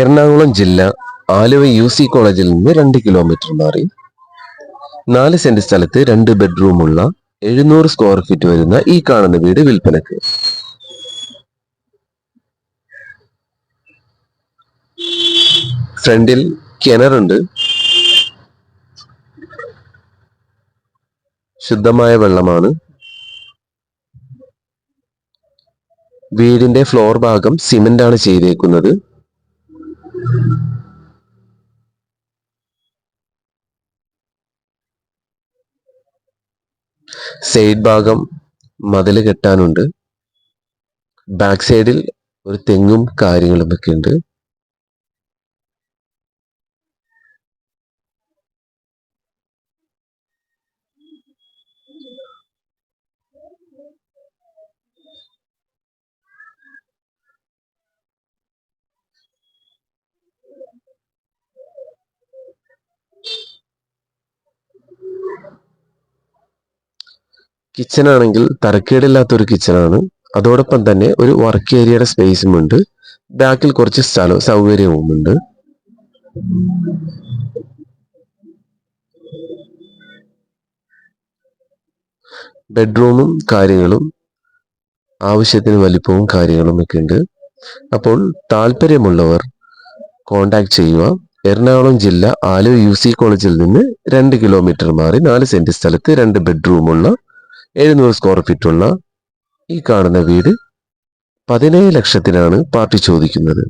എറണാകുളം ജില്ല Aluva U C കോളേജിൽ നിന്ന് രണ്ട് കിലോമീറ്റർ മാറി. നാല് സെന്റ് സ്ഥലത്ത് രണ്ട് ബെഡ്റൂമുള്ള എഴുന്നൂറ് സ്ക്വയർ ഫീറ്റ് വരുന്ന ഈ കാണുന്ന വീട് വിൽപ്പനക്ക്. ഫ്രണ്ടിൽ കിണറുണ്ട് ശുദ്ധമായ വെള്ളമാണ്. വീടിന്റെ ഫ്ലോർ ഭാഗം സിമെന്റ് ആണ് ചെയ്തേക്കുന്നത്. സൈഡ് ഭാഗം മതിൽ കെട്ടാനുണ്ട്. ബാക്ക് സൈഡിൽ ഒരു തെങ്ങും കാര്യങ്ങളും ഒക്കെ ഉണ്ട്. കിച്ചൺ ആണെങ്കിൽ തരക്കേടില്ലാത്ത ഒരു കിച്ചണാണ് അതോടൊപ്പം തന്നെ ഒരു വർക്ക് ഏരിയയുടെ സ്പേസും ഉണ്ട്. ബാക്കിൽ കുറച്ച് സ്ഥലവും സൗകര്യവും ഉണ്ട്. ബെഡ്റൂമും കാര്യങ്ങളും ആവശ്യത്തിന് വലിപ്പവും കാര്യങ്ങളും ഒക്കെ ഉണ്ട്. അപ്പോൾ താല്പര്യമുള്ളവർ കോണ്ടാക്ട് ചെയ്യുക. എറണാകുളം ജില്ല ആലുവ യു സി കോളേജിൽ നിന്ന് രണ്ട് കിലോമീറ്റർ മാറി നാല് സെന്റ് സ്ഥലത്ത് രണ്ട് ബെഡ്റൂമുള്ള എഴുന്നൂറ് സ്ക്വയർ ഫീറ്റ് ഉള്ള ഈ കാണുന്ന വീട് പതിനേഴ് ലക്ഷത്തിനാണ് പാർട്ടി ചോദിക്കുന്നത്.